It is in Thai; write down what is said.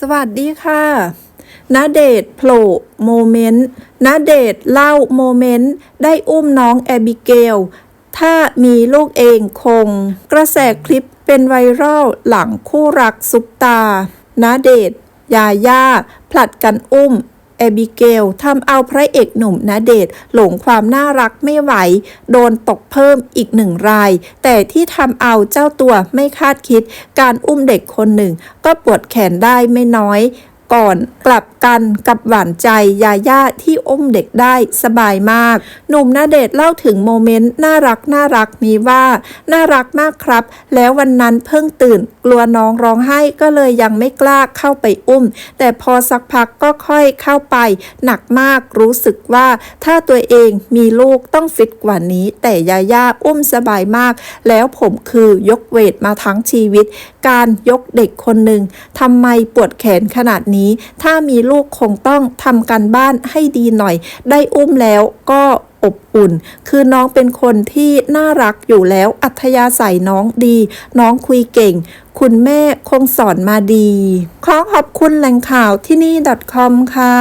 สวัสดีค่ะณเดชน์โผล่โมเมนต์ณเดชน์เล่าโมเมนต์ ได้อุ้มน้องแอบิเกล ถ้ามีลูกเองคง กระแสคลิปเป็นไวรัลหลังคู่รักซุปตาณเดชน์ยาย่าผลัดกันอุ้ม แอบิเกลทำเอาพระเอกหนุ่มนาเดชหลงความน่ารักไม่ไหว โดนตกเพิ่มอีกหนึ่งราย แต่ที่ทำเอาเจ้าตัวไม่คาดคิด การอุ้มเด็กคนหนึ่ง ก็ปวดแขนได้ไม่น้อย ก่อนกลับกันกับหวานใจยาย่าที่อุ้มเด็กได้สบายมาก หนุ่มนาเดชเล่าถึงโมเมนต์น่ารักน่ารักนี้ว่า น่ารักมากครับ แล้ววันนั้นเพิ่งตื่น กลัวน้องร้องไห้ก็เลยยังไม่กล้าเข้าไปอุ้ม แต่พอสักพักก็ค่อยเข้าไป หนักมากรู้สึกว่า ถ้าตัวเองมีลูกต้องฟิตกว่านี้ แต่ยาย่าอุ้มสบายมาก แล้วผมคือยกเวทมาทั้งชีวิต การยกเด็กคนหนึ่งทำไมปวดแขนขนาดนี้นี้ ถ้ามีลูกคงต้องทำการบ้านให้ดีหน่อย ได้อุ้มแล้วก็อบอุ่น คือน้องเป็นคนที่น่ารักอยู่แล้วอัธยาศัยน้องดี น้องคุยเก่ง คุณแม่คงสอนมาดี ขอขอบคุณแหล่งข่าวที่นี่ .com ค่ะ